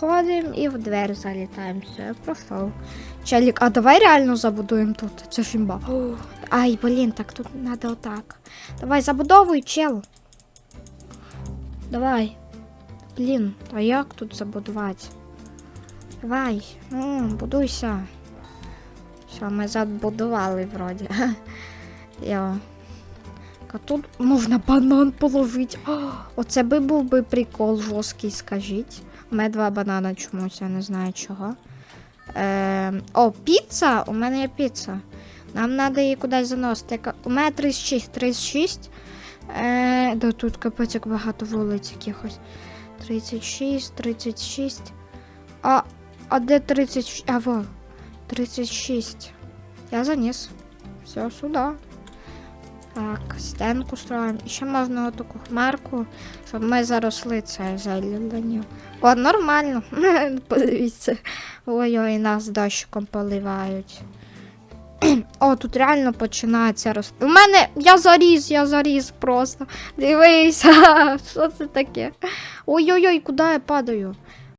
проходимо і в двері залітаємо. Все, пройшов. Челік, а давай реально забудуємо тут. Це ж імба. Ай, блін, так тут треба отак. Давай, забудовуй, чел. Давай. Блін, а як тут забудувати? Давай, ну, будуйся. Все, ми забудували вроді. А тут можна банан положити. Оце би був би прикол жорсткий, скажіть. У два банана чомусь, я не знаю чого. Е, о, піца? У мене є піца. Нам треба її кудись заносити. У мене 36, 36. Е, да тут капець як багато вулиць якихось. 36, 36. А, а де 36? А, во. 36. Я заніс. Все, сюди. Так, стенку строїмо. І ще можна отаку хмарку, щоб ми заросли це зеленню. О, нормально. Подивіться. Ой-ой, нас дощиком поливають. О, тут реально починається рости. У мене я заріс, я заріс просто. Дивися, що це таке? Ой-ой-ой, куди я падаю?